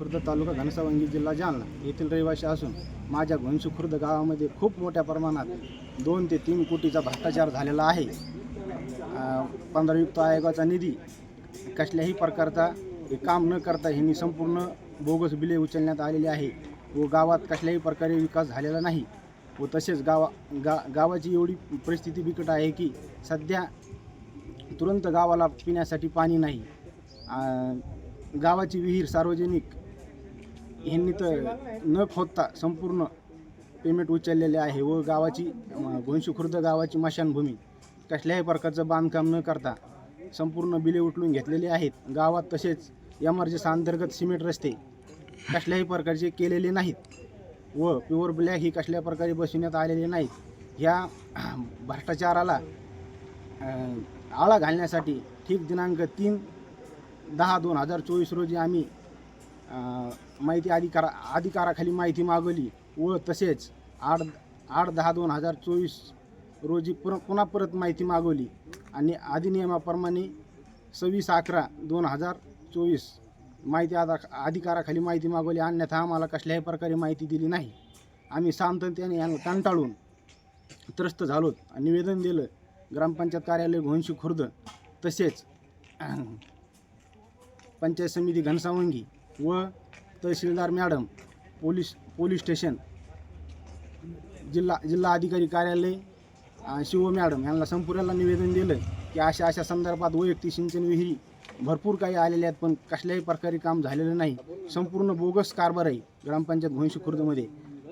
खुर्द तालुका घनसावंगी जिल्हा जालना येथील रहिवासी असून माझ्या घोंशी खुर्द गावामध्ये खूप मोठ्या प्रमाणात दोन ते तीन कोटीचा भ्रष्टाचार झालेला आहे. पंधरायुक्त आयोगाचा निधी कसल्याही प्रकारचा हे काम न करता ह्यांनी संपूर्ण बोगस बिले उचलण्यात आलेली आहे व गावात कसल्याही प्रकारे विकास झालेला नाही व तसेच गावा गा गावाची एवढी परिस्थिती बिकट आहे की सध्या तुरंत गावाला पिण्यासाठी पाणी नाही. गावाची विहीर सार्वजनिक ह्यांनी तर न खोदता संपूर्ण पेमेंट उचललेले आहे. व गावाची घोंशी खुर्द गावाची मशानभूमी. कसल्याही प्रकारचं बांधकाम न करता संपूर्ण बिले उचलून घेतलेले आहेत. गावात तसेच एमर्जन्सी अंतर्गत सिमेंट रस्ते कसल्याही प्रकारचे केलेले नाहीत. व प्युअर ब्लॅक ही कसल्या प्रकारे बसविण्यात आलेले नाहीत. ह्या भ्रष्टाचाराला आळा घालण्यासाठी ठीक दिनांक तीन दहा दोन हजार चोवीस रोजी आम्ही माहिती अधिकारा अधिकाराखाली माहिती मागवली. व तसेच आठ आठ दहा दोन हजार चोवीस रोजी पुर पुन्हा परत माहिती मागवली. आणि अधिनियमाप्रमाणे सव्वीस अकरा दोन हजार चोवीस माहिती आधा अधिकाराखाली माहिती मागवली. अन्यथा आम्हाला कसल्याही प्रकारे माहिती दिली नाही. आम्ही शांततेने यांना कंटाळून त्रस्त झालोत. निवेदन दिलं. ग्रामपंचायत कार्यालय घोंशी खुर्द. तसेच पंचायत समिती घनसावंगी व tehsildar madam police police station जिल्हा जिल्हा अधिकारी कार्यालय शिव मॅडम यांना संपूर्णाला निवेदन दिलं की अशा अशा संदर्भात वैयक्तिक सिंचन विहिरी भरपूर काही आलेल्या आहेत पण कसल्याही प्रकारे काम झालेलं नाही. संपूर्ण बोगस कारभार आहे ग्रामपंचायत घोंशी खुर्दमध्ये.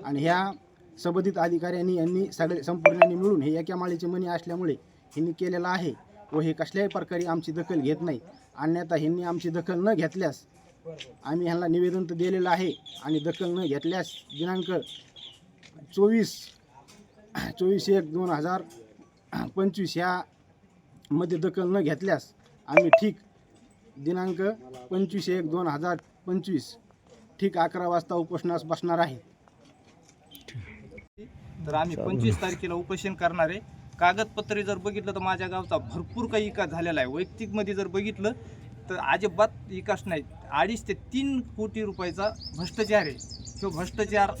आणि ह्या संबंधित अधिकाऱ्यांनी यांनी सगळे संपूर्णांनी मिळून हे एका माळीचे मनी असल्यामुळे ह्यांनी केलेलं आहे व हे कसल्याही प्रकारे आमची दखल घेत नाही. अन्यथा ह्यांनी आमची दखल न घेतल्यास आम्ही ह्यांना निवेदन तर दिलेलं आहे आणि दखल न घेतल्यास दिनांक चोवीस चोवीस एक दोन हजार पंचवीस ह्या मध्ये दखल न घेतल्यास आम्ही ठीक दिनांक पंचवीस एक दोन हजार पंचवीस ठीक अकरा वाजता उपोषणास बसणार आहे. तर आम्ही पंचवीस तारखेला उपोषण करणार आहे. कागदपत्रे जर बघितलं तर माझ्या गावचा भरपूर काही विकास झालेला आहे. वैयक्तिकमध्ये जर बघितलं तर अजिबात विकास नाही. अडीच ते तीन कोटी रुपयाचा भ्रष्टाचार आहे. तो भ्रष्टाचार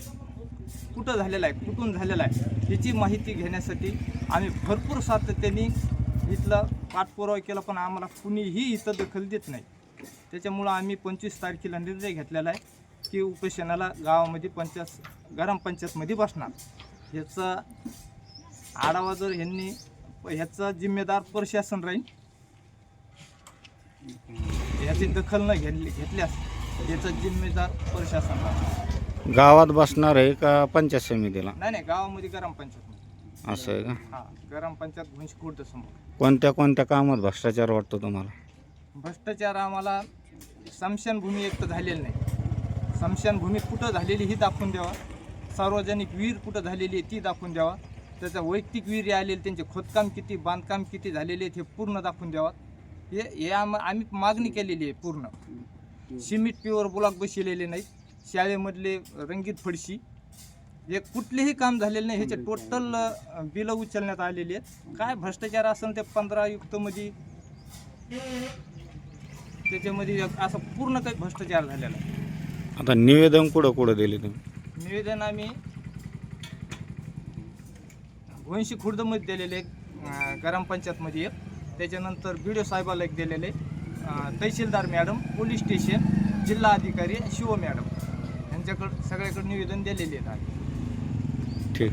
कुठं झालेला आहे? कुठून झालेला आहे? याची माहिती घेण्यासाठी आम्ही भरपूर सातत्याने इथला पाठपुरावा केला पण आम्हाला कुणीही इथं दखल देत नाही. त्याच्यामुळं आम्ही पंचवीस तारखेला निर्णय घेतलेला आहे की उपोषणाला गावामध्ये पंचायत ग्रामपंचायतमध्ये बसणार. ह्याचा आढावा जर ह्यांनी ह्याचा जिम्मेदार प्रशासन राहील ह्याची दखल न घेतली घेतल्यास याचा जिम्मेदार प्रशासन गावात बसणार आहे का पंचायत समितीला? नाही नाही गावामध्ये ग्रामपंचायतमध्ये असं आहे का? हां ग्रामपंचायत घुंशखुर्द समोर. कोणत्या कोणत्या कामात भ्रष्टाचार वाटतो तुम्हाला? भ्रष्टाचार आम्हाला स्मशानभूमी एक तर झालेली नाही. स्मशानभूमी कुठं झालेली ही दाखवून द्यावा. सार्वजनिक विहीर कुठं झालेली आहे ती दाखवून द्यावा. त्याच्या वैयक्तिक विहिरी आलेले त्यांचे खोदकाम किती बांधकाम किती झालेले आहेत हे पूर्ण दाखवून द्यावा. हे हे आम आम्ही मागणी केलेली आहे पूर्ण. सिमेंट प्युअर ब्लॉक बसलेले नाहीत. शाळेमधले रंगीत फडशी. हे कुठलेही काम झालेलं नाही. ह्याचे टोटल बिलं उचलण्यात आलेली आहेत. काय भ्रष्टाचार असेल ते पंधरा युक्तमध्ये त्याच्यामध्ये असं पूर्ण काही भ्रष्टाचार झालेला आहे आता निवेदन कुठं कुठं दिले तुम्ही? निवेदन आम्ही घोंशी खुर्दमध्ये दिलेले ग्रामपंचायतमध्ये एक. त्याच्यानंतर बी डी साहेबाला एक दिलेले तहसीलदार मॅडम पोलीस स्टेशन जिल्हा अधिकारी शिव मॅडम. यांच्याकडं सगळ्याकडे निवेदन दिलेले आहेत ठीक.